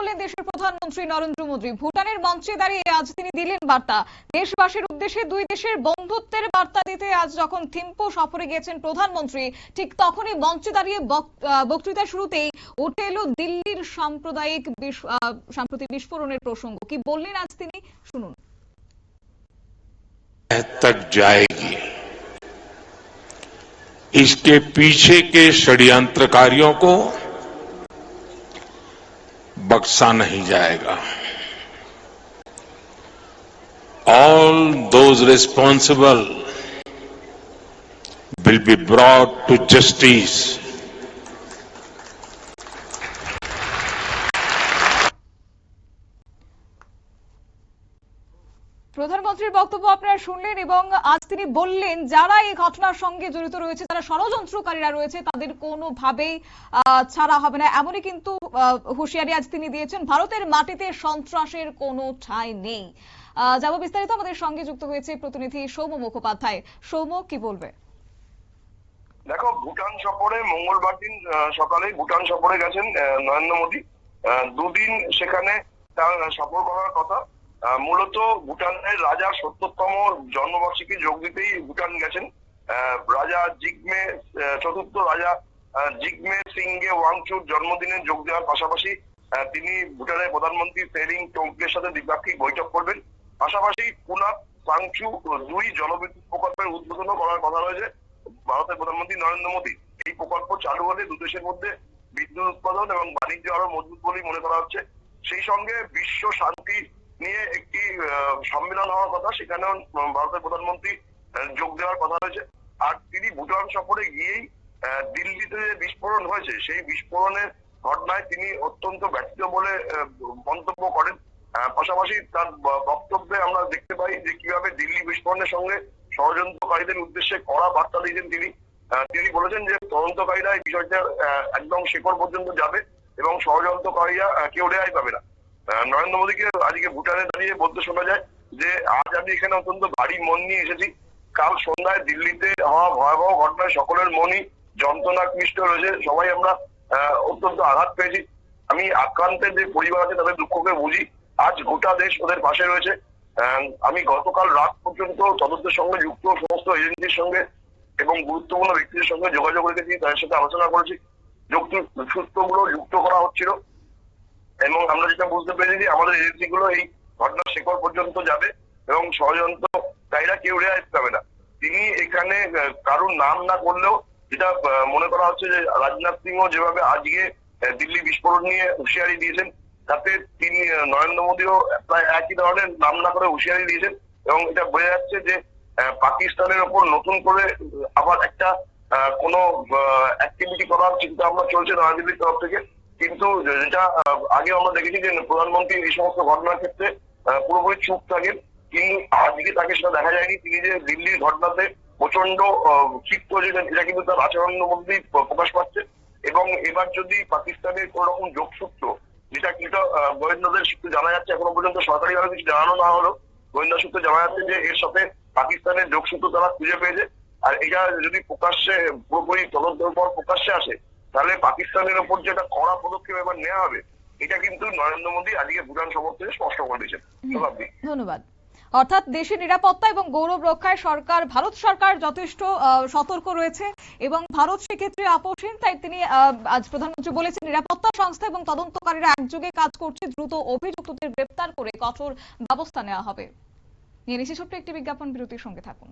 করলেন দেশের প্রধানমন্ত্রী নরেন্দ্র মোদী ভুটানের মঞ্চে দাঁড়িয়ে আজ তিনি দিলেন বার্তা দেশবাসীর উদ্দেশ্যে দুই দেশের বন্ধুত্বের বার্তা দিতে আজ যখন থিম্পু সফরে গিয়েছেন প্রধানমন্ত্রী ঠিক তখনই মঞ্চে দাঁড়িয়ে বক- আহ, বক্তৃতা শুরুতেই উঠে এলো দিল্লির সাম্প্রদায়িক বিস- আহ, সাম্প্রতিক বিস্ফোরণের প্রসঙ্গ কি বললেন আজ তিনি শুনুন तक जाएगी इसके पीछे के षड्यंत्रकारियों को बख्शा नहीं जाएगा। All those responsible will be brought to justice প্রধানমন্ত্রীর বক্তব্য আপনারা শুনলেন এবং আজ তিনি বললেন, যারা এই ঘটনার সঙ্গে জড়িত রয়েছে, যারা ষড়যন্ত্রকারীরা রয়েছে, তাদের কোনোভাবেই ছাড়া হবে না। এমনই কিন্তু হুঁশিয়ারি আজ তিনি দিয়েছেন, ভারতের মাটিতে সন্ত্রাসের কোনো ঠাঁই নেই। যাব বিস্তারিত আমাদের সঙ্গে যুক্ত হয়েছে প্রতিনিধি সৌম্য মুখোপাধ্যায়। সৌম্য, কি বলবে? দেখো, ভুটান সফরে মঙ্গলবার দিন সকালে ভুটান সফরে গেছেন নরেন্দ্র মোদী। দুদিন সেখানে তার সফর করার কথা। মূলত ভুটানের রাজা সত্তরতম জন্মবার্ষিকী যোগ দিতেই ভুটান গেছেন। রাজা জিগমে চতুর্থ রাজা জিগমে সিংগে ওয়াংচুর জন্মদিনে যোগ দেওয়ার পাশাপাশি তিনি ভুটানের প্রধানমন্ত্রী সেরিং টোঙ্কের সাথে দ্বিপাক্ষিক বৈঠক করবেন। পাশাপাশি পুনাত সাংচু দুই জলবিদ্যুৎ প্রকল্পের উদ্বোধনও করার কথা রয়েছে ভারতের প্রধানমন্ত্রী নরেন্দ্র মোদী। এই প্রকল্প চালু হলে দু দেশের মধ্যে বিদ্যুৎ উৎপাদন এবং বাণিজ্য আরও মজবুত বলেই মনে করা হচ্ছে। সেই সঙ্গে বিশ্ব শান্তি নিয়ে একটি সম্মেলন হওয়ার কথা, সেখানেও ভারতের প্রধানমন্ত্রী যোগ দেওয়ার কথা রয়েছে। আর তিনি ভুটান সফরে গিয়েই দিল্লিতে যে বিস্ফোরণ হয়েছে, সেই বিস্ফোরণের ঘটনায় তিনি অত্যন্ত ব্যর্থ বলে মন্তব্য করেন। পাশাপাশি তার বক্তব্যে আমরা দেখতে পাই যে কীভাবে দিল্লি বিস্ফোরণের সঙ্গে ষড়যন্ত্রকারীদের উদ্দেশ্যে কড়া বার্তা দিয়েছেন তিনি। তিনি বলেছেন যে তদন্তকারীরা এই বিষয়টা একদম শেকড় পর্যন্ত যাবে এবং ষড়যন্ত্রকারীরা কেউ রেহাই পাবে না। নরেন্দ্র মোদীকে আজকে ভুটানে দাঁড়িয়ে বলতে শোনা যায় যে, আজ আমি এখানে অত্যন্ত ভারী মন নিয়ে এসেছি। কাল সন্ধ্যায় দিল্লিতে হওয়া ভয়াবহ ঘটনায় সকলের মনই যন্ত্রণাক্লিষ্ট রয়েছে। সবাই আমরা অত্যন্ত আঘাত পেয়েছি। আমি আক্রান্তের যে পরিবার আছে, তাদের দুঃখকে বুঝি। আজ গোটা দেশ ওদের পাশে রয়েছে। আমি গতকাল রাত পর্যন্ত তদন্তের সঙ্গে যুক্ত সমস্ত এজেন্সির সঙ্গে এবং গুরুত্বপূর্ণ ব্যক্তিদের সঙ্গে যোগাযোগ রেখেছি, তাদের সাথে আলোচনা করেছি। যুক্ত সূত্রগুলো যুক্ত করা হচ্ছিল। এবং আমরা যেটা বুঝতে পেরেছি, আমাদের এজেন্সিগুলো এই ঘটনার শেকড় পর্যন্ত যাবে এবং ষড়যন্ত্রকারীরা কেউ রেহাই পাবে না। তিনি এখানে কারোর নাম না করলেও যেটা মনে করা হচ্ছে যে রাজনাথ সিংও যেভাবে আজকে দিল্লি বিস্ফোরণ নিয়ে হুঁশিয়ারি দিয়েছেন, তাতে তিনি নরেন্দ্র মোদীও প্রায় একই ধরনের নাম না করে হুঁশিয়ারি দিয়েছেন এবং এটা বোঝা যাচ্ছে যে পাকিস্তানের ওপর নতুন করে আবার একটা কোনো অ্যাক্টিভিটি করার চিন্তা ভাবনা চলছে নয়াদিল্লির তরফ থেকে। কিন্তু যেটা আগে আমরা দেখেছি যে প্রধানমন্ত্রী এই সমস্ত ঘটনার ক্ষেত্রে পুরোপুরি চুপ থাকেন। কিন্তু আজকে তাকে সেটা দেখা যায়নি। তিনি যে দিল্লির ঘটনাতে প্রচণ্ড ক্ষিপ্ত যে এটা কিন্তু তার আচরণের মধ্যেই প্রকাশ পাচ্ছে। এবং এবার যদি পাকিস্তানের কোন রকম যোগসূত্র যেটা আহ, গোয়েন্দাদের সূত্রে জানা যাচ্ছে এখনও পর্যন্ত সরকারিভাবে কিছু জানানো না হলো গোয়েন্দা সূত্রে জানা যাচ্ছে যে এর সাথে পাকিস্তানের যোগসূত্র তারা খুঁজে পেয়েছে। আর এটা যদি প্রকাশ্যে পুরোপুরি তদন্তের পর প্রকাশ্যে আসে তাহলে পাকিস্তানের ওপর যে একটা কড়া পদক্ষেপ এবার নেওয়া হবে এটা কিন্তু নরেন্দ্র মোদী আজকে ভুটান সফর থেকে স্পষ্ট করে দিয়েছেন। ধন্যবাদ। অর্থাৎ দেশের নিরাপত্তা এবং গৌরব রক্ষায় সরকার ভারত সরকার যথেষ্ট সতর্ক রয়েছে এবং ভারত সেক্ষেত্রে আপোষহীন। তাই তিনি আহ, আজ প্রধানমন্ত্রী বলেছেন নিরাপত্তা সংস্থা এবং তদন্তকারীরা একযোগে কাজ করছে দ্রুত অভিযুক্তদের গ্রেপ্তার করে কঠোর ব্যবস্থা নেওয়া হবে। নিয়ে নিচ্ছি ছোট্ট একটি বিজ্ঞাপন বিরতির সঙ্গে থাকুন।